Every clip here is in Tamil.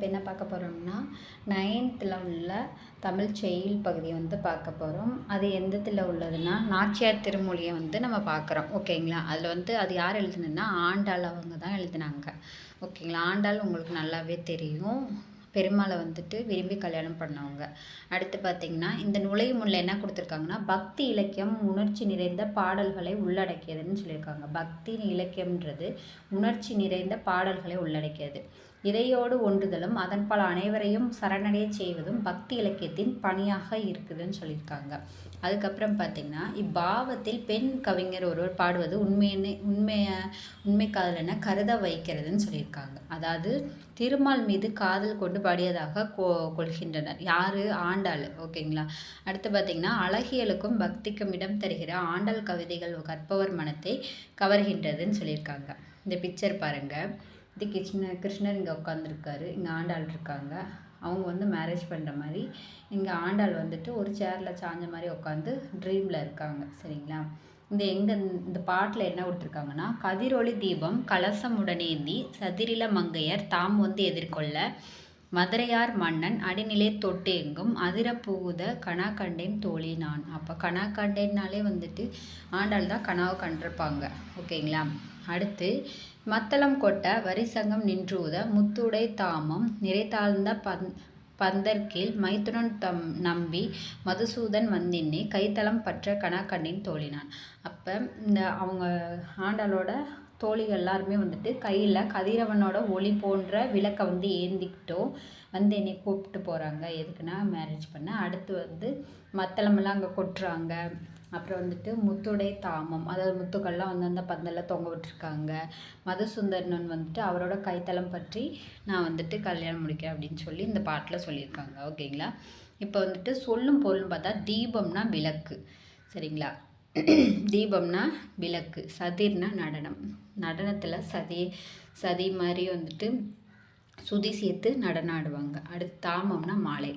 இப்போ என்ன பார்க்க போகிறோம்னா நைன்த்தில் உள்ள தமிழ் செயல் பகுதியை வந்து பார்க்க போகிறோம் அது எந்தத்தில் உள்ளதுன்னா நாச்சியார் திருமொழியை வந்து நம்ம பார்க்குறோம். ஓகேங்களா? அதில் வந்து அது யார் எழுதுனதுன்னா ஆண்டாள் அவங்க தான் எழுதுனாங்க. ஓகேங்களா? ஆண்டாள் உங்களுக்கு நல்லாவே தெரியும். பெருமாளை வந்துட்டு விரும்பி கல்யாணம் பண்ணவங்க. அடுத்து பார்த்திங்கன்னா இந்த நுழைமுள்ள என்ன கொடுத்துருக்காங்கன்னா பக்தி இலக்கியம் உணர்ச்சி நிறைந்த பாடல்களை உள்ளடக்கியதுன்னு சொல்லியிருக்காங்க. பக்தி இலக்கியம்ன்றது உணர்ச்சி நிறைந்த பாடல்களை உள்ளடக்கியது. இதையோடு ஒன்றுதலும் அதன் பல அனைவரையும் சரணடைய செய்வதும் பக்தி இலக்கியத்தின் பணியாக இருக்குதுன்னு சொல்லியிருக்காங்க. அதுக்கப்புறம் பார்த்திங்கன்னா இப்பாவத்தில் பெண் கவிஞர் ஒருவர் பாடுவது உண்மையினு உண்மைய உண்மை காதலென கருத வைக்கிறதுன்னு சொல்லியிருக்காங்க. அதாவது திருமால் மீது காதல் கொண்டு பாடியதாக கொ கொள்கின்றனர். யார்? ஆண்டாள். ஓகேங்களா? அடுத்து பார்த்திங்கன்னா அழகியலுக்கும் பக்திக்கும் இடம் தருகிற ஆண்டாள் கவிதைகள் கற்பவர் மனத்தை கவர்கின்றதுன்னு சொல்லியிருக்காங்க. இந்த பிக்சர் பாருங்கள் இது கிருஷ்ண கிருஷ்ணர் இங்கே உட்காந்துருக்காரு இங்கே ஆண்டாள் இருக்காங்க. அவங்க வந்து மேரேஜ் பண்ணுற மாதிரி. இங்கே ஆண்டாள் வந்துட்டு ஒரு சேரில் சாஞ்ச மாதிரி உட்காந்து ட்ரீமில் இருக்காங்க. சரிங்களா? இந்த எங்கே இந்த பாட்டில் என்ன விட்டுருக்காங்கன்னா கதிரொளி தீபம் கலசமுடனேந்தி சதிரில மங்கையர் தாம் வந்து எதிர்கொள்ள மதுரையார் மன்னன் அடிநிலை தொட்டு எங்கும் அதிரப்பூத கனா கண்டேன் தோழி நான். அப்போ கனா கண்டேன்னாலே வந்துட்டு ஆண்டாள் தான் கனாவை கண்டிருப்பாங்க. ஓகேங்களா? அடுத்து மத்தளம் கொட்ட வரிசங்கம் நின்றூத முத்துடை தாமம் நிறைத்தாழ்ந்த பந் பந்தர்கீழ் மைத்துனன் தம் நம்பி மதுசூதன் வந்தின்னே கைத்தளம் பற்ற கணாக்கண்ணின் தோழினான். அப்போ இந்த அவங்க ஆண்டாளோட தோழிகள் எல்லாருமே வந்துட்டு கையில் கதிரவனோட ஒளி போன்ற விளக்கை வந்து ஏந்திக்கிட்டோ வந்து என்னை கூப்பிட்டு போகிறாங்க எதுக்குன்னா மேரேஜ் பண்ண. அடுத்து வந்து மத்தளமெல்லாம் அங்கே கொட்டுறாங்க. அப்புறம் வந்துட்டு முத்துடை தாமம். அதாவது முத்துக்கள்லாம் வந்து அந்த பந்தலில் தொங்க விட்டுருக்காங்க. மதுசுந்தரனன் வந்துட்டு அவரோட கைத்தளம் பற்றி நான் வந்துட்டு கல்யாணம் முடிக்கிறேன் அப்படின்னு சொல்லி இந்த பாட்டில் சொல்லியிருக்காங்க. ஓகேங்களா? இப்போ வந்துட்டு சொல்லும் பொருளும் பார்த்தா தீபம்னா விளக்கு. சரிங்களா? தீபம்னா விளக்கு. சதிர்னா நடனம். நடனத்தில் சதி சதி மாதிரி வந்துட்டு சுதி சேர்த்து நடனம் ஆடுவாங்க அடுத்து தாமம்னா மாலை.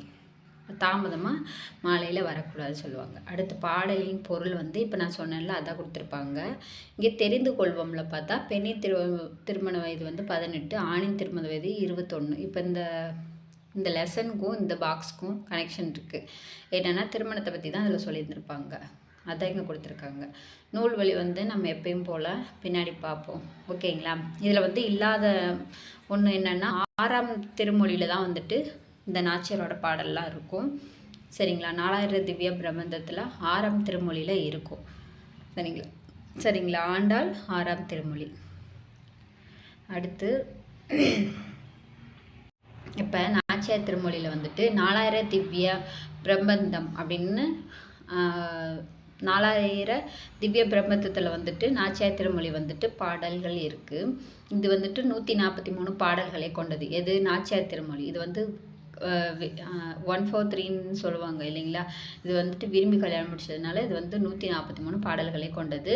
தாமதமாக மாலையில் வரக்கூடாது சொல்லுவாங்க. அடுத்து பாடலின் பொருள் வந்து இப்போ நான் சொன்னேன்ல அதான் கொடுத்துருப்பாங்க. இங்கே தெரிந்து கொள்வோம்ல பார்த்தா பெண்ணின் திரு திருமண வயது வந்து பதினெட்டு ஆணின் திருமண வயது இருபத்தொன்று இப்போ இந்த இந்த லெசனுக்கும் இந்த பாக்ஸுக்கும் கனெக்ஷன் இருக்குது என்னென்னா திருமணத்தை பற்றி தான் அதில் சொல்லியிருந்திருப்பாங்க. அதான் இங்கே கொடுத்துருக்காங்க. நூல் வழி வந்து நம்ம எப்பயும் போல் பின்னாடி பார்ப்போம். ஓகேங்களா? இதில் வந்து இல்லாத ஒன்று என்னென்னா ஆறாம் திருமொழியில் தான் வந்துட்டு இந்த நாச்சியாரோட பாடல்லாம் இருக்கும். சரிங்களா? நாலாயிரம் திவ்ய பிரபந்தத்தில் ஆறாம் திருமொழியில் இருக்கும். சரிங்களா? சரிங்களா? ஆண்டாள் ஆறாம் திருமொழி. அடுத்து இப்போ நாச்சியார் திருமொழியில் வந்துட்டு நாலாயிரம் திவ்ய பிரபந்தம் அப்படின்னு நாலாயிர திவ்ய பிரபந்தத்தில் வந்துட்டு நாச்சியாத்திர திருமொழி வந்துட்டு பாடல்கள் இருக்குது இது வந்துட்டு நூற்றி நாற்பத்தி மூணு பாடல்களை கொண்டது. எது? நாச்சியார் திருமொழி. இது வந்து ஒன் ஃபோர் த்ரீன்னு சொல்லுவாங்க இல்லைங்களா? இது வந்துட்டு விரும்பி கல்யாணம் முடிச்சதுனால இது வந்து நூற்றி நாற்பத்தி மூணு பாடல்களை கொண்டது.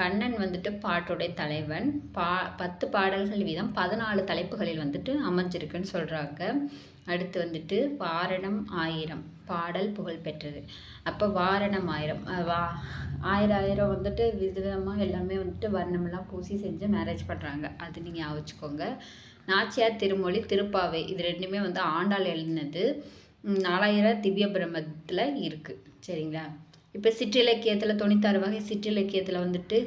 கண்ணன் வந்துட்டு பாட்டுடைய தலைவன். பா பத்து பாடல்கள் வீதம் பதினாலு தலைப்புகளில் வந்துட்டு அமைஞ்சிருக்குன்னு சொல்கிறாங்க அடுத்து வந்துட்டு வாரணம் ஆயிரம் பாடல் புகழ் பெற்றது. அப்போ வாரணம் ஆயிரம். வா ஆயிரம் ஆயிரம் வந்துட்டு விதவிதமாக எல்லாமே வந்துட்டு வர்ணமெல்லாம் பூசி செஞ்சு மேரேஜ் பண்ணுறாங்க அது நீங்கள் வச்சுக்கோங்க. நாச்சியார் திருமொழி திருப்பாவை. இது ரெண்டுமே வந்து ஆண்டாள் எழுதினது. நாலாயிர திவ்ய பிரம்மத்தில் இருக்குது சரிங்களா? இப்போ சிற்றிலக்கியத்தில் தொண்ணூத்தாறு வகை சிற்றிலக்கியத்தில் வந்துட்டு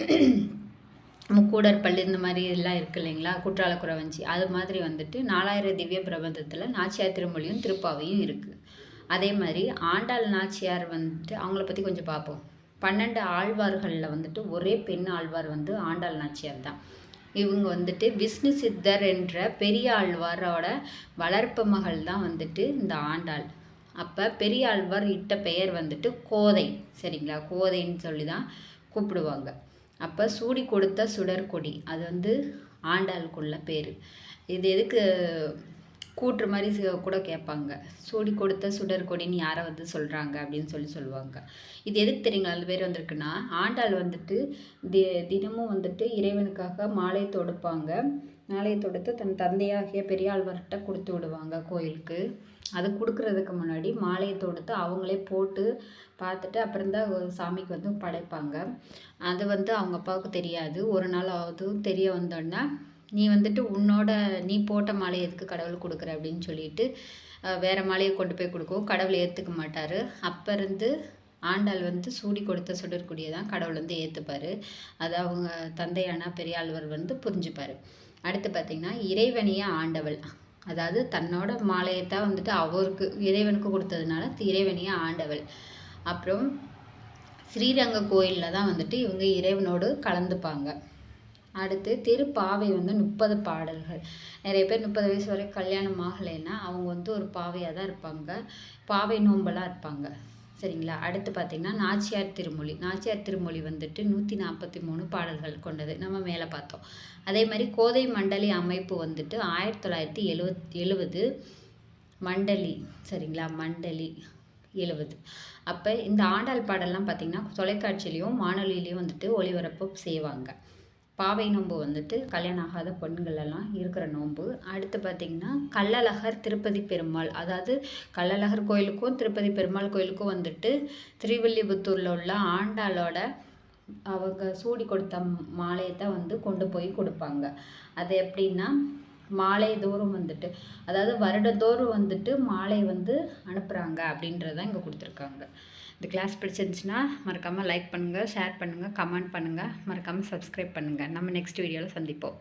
முக்கூடர் பள்ளி இந்த மாதிரி எல்லாம் இருக்குது இல்லைங்களா? குற்றால குறவஞ்சி. அது மாதிரி வந்துட்டு நாலாயிரம் திவ்ய பிரபந்தத்தில் நாச்சியார் திருமொழியும் திருப்பாவையும் இருக்குது அதே மாதிரி ஆண்டாள் நாச்சியார் வந்துட்டு அவங்கள பற்றி கொஞ்சம் பார்ப்போம் பன்னெண்டு ஆழ்வார்களில் வந்துட்டு ஒரே பெண் ஆழ்வார் வந்து ஆண்டாள் நாச்சியார் தான். இவங்க வந்துட்டு விஷ்ணு சித்தர் என்ற பெரிய ஆழ்வாரோட வளர்ப்பு மகள் தான் வந்துட்டு இந்த ஆண்டாள். அப்போ பெரிய ஆழ்வார் இட்ட பெயர் வந்துட்டு கோதை சரிங்களா? கோதைன்னு சொல்லி தான் கூப்பிடுவாங்க. அப்போ சூடி கொடுத்த சுடர்கொடி அது வந்து ஆண்டாளுக்குள்ள பேர். இது எதுக்கு கூட்டுற மாதிரி கூட கேட்பாங்க. சூடி கொடுத்த சுடர் கொடின்னு யாரை வந்து சொல்கிறாங்க அப்படின்னு சொல்லி சொல்லுவாங்க. இது எதுக்கு தெரியுங்களா? அந்த பேர் வந்திருக்குன்னா ஆண்டாள் வந்துட்டு தி தினமும் வந்துட்டு இறைவனுக்காக மாலை தொடுப்பாங்க. மாலையை தொடுத்து தன் தந்தையாகிய பெரியாழ்வார்கிட்ட கொடுத்து விடுவாங்க கோயிலுக்கு. அது கொடுக்குறதுக்கு முன்னாடி மாலையை தொடுத்து அவங்களே போட்டு பார்த்துட்டு அப்புறம் தான் சாமிக்கு வந்து படைப்பாங்க. அது வந்து அவங்க அப்பாவுக்கு தெரியாது. ஒரு நாள் அதுவும் தெரிய வந்தோடனே நீ வந்துட்டு உன்னோட நீ போட்ட மாலையை எதுக்கு கடவுள் கொடுக்குற அப்படின்னு சொல்லிட்டு வேறு மாலையை கொண்டு போய் கொடுக்கவும் கடவுள் ஏற்றுக்க மாட்டார். அப்போ இருந்து ஆண்டாள் வந்து சூடி கொடுத்த சுடற்குடியை தான் கடவுள் வந்து ஏற்றுப்பார் அது அவங்க தந்தையானா பெரியாழ்வர் வந்து புரிஞ்சுப்பார். அடுத்து பார்த்திங்கன்னா இறைவனையே ஆண்டவள். அதாவது தன்னோட மாலையை தான் வந்துட்டு அவருக்கு இறைவனுக்கு கொடுத்ததுனால இறைவனையே ஆண்டவள். அப்புறம் ஸ்ரீரங்க கோயிலில் தான் வந்துட்டு இவங்க இறைவனோடு கலந்துப்பாங்க. அடுத்து திருப்பாவை வந்து முப்பது பாடல்கள். நிறைய பேர் முப்பது வயசு வரைக்கும் கல்யாணம் ஆகலைன்னா அவங்க வந்து ஒரு பாவையாக தான் இருப்பாங்க. பாவை நோம்பலாக இருப்பாங்க. சரிங்களா? அடுத்து பார்த்திங்கன்னா நாச்சியார் திருமொழி. நாச்சியார் திருமொழி வந்துட்டு நூற்றி நாற்பத்தி மூணு பாடல்கள் கொண்டது. நம்ம மேலே பார்த்தோம். அதே மாதிரி கோதை மண்டலி அமைப்பு வந்துட்டு ஆயிரத்தி தொள்ளாயிரத்தி எழுவத் எழுவது மண்டலி. சரிங்களா? மண்டலி எழுவது. அப்போ இந்த ஆண்டாள் பாடல்லாம் பார்த்திங்கன்னா தொலைக்காட்சியிலையும் வானொலியிலையும் வந்துட்டு ஒளிபரப்பு செய்வாங்க. பாவை நோன்பு வந்துட்டு கல்யாணம் ஆகாத பெண்களெல்லாம் இருக்கிற நோன்பு. அடுத்து பார்த்திங்கன்னா கள்ளழகர் திருப்பதி பெருமாள். அதாவது கள்ளழகர் கோயிலுக்கும் திருப்பதி பெருமாள் கோயிலுக்கும் வந்துட்டு திருவில்லிபுத்தூரில் உள்ள ஆண்டாளோட அவங்க சூடி கொடுத்த மாலையை தான் வந்து கொண்டு போய் கொடுப்பாங்க. அது எப்படின்னா மாலை தோறும் வந்துட்டு அதாவது வருடத்தோறும் வந்துட்டு மாலை வந்து அனுப்புகிறாங்க அப்படின்றத இங்கே கொடுத்துருக்காங்க. இந்த கிளாஸ் பிடிச்சிருந்துச்சுன்னா மறக்காமல் லைக் பண்ணுங்கள் ஷேர் பண்ணுங்கள் கமெண்ட் பண்ணுங்கள் மறக்காமல் சப்ஸ்கிரைப் பண்ணுங்கள் நம்ம நெக்ஸ்ட் வீடியோவில் சந்திப்போம்.